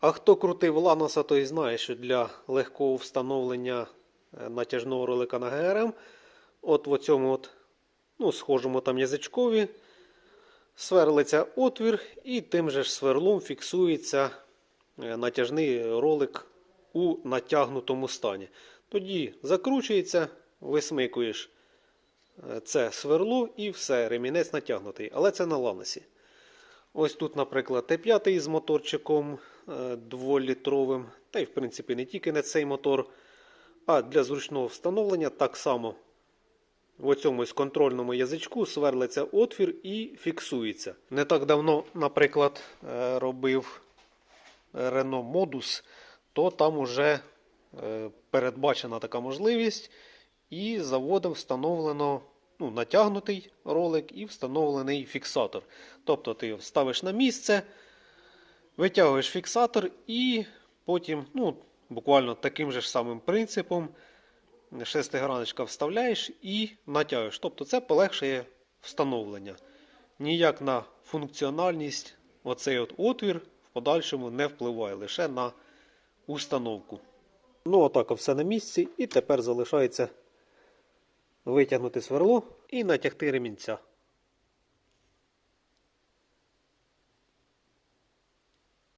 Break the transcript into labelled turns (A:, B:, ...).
A: А хто крутив Ланоса, той знає, що для легкого встановлення е, натяжного ролика на ГРМ, от в цьому от, ну, схожому там язичкові, сверлиться отвір, і тим же ж сверлом фіксується е, натяжний ролик у натягнутому стані. Тоді закручується, висмикуєш е, це сверло і все, ремінець натягнутий. Але це на ланосі. Ось тут, наприклад, Т5 з моторчиком 2-літровим, та й в принципі не тільки на цей мотор, а для зручного встановлення так само в цьому контрольному язичку сверлиться отвір і фіксується. Не так давно, наприклад, е, робив Renault Modus, то там уже е, передбачена така можливість, і заводом встановлено ну, натягнутий ролик і встановлений фіксатор. Тобто ти ставиш на місце, витягуєш фіксатор і потім, ну, буквально таким же ж самим принципом, шестиграночка вставляєш і натягуєш. Тобто це полегшує встановлення. Ніяк на функціональність оцей от отвір в подальшому не впливає, лише на установку. Ну, отак все на місці, і тепер залишається витягнути сверло і натягти ремінця.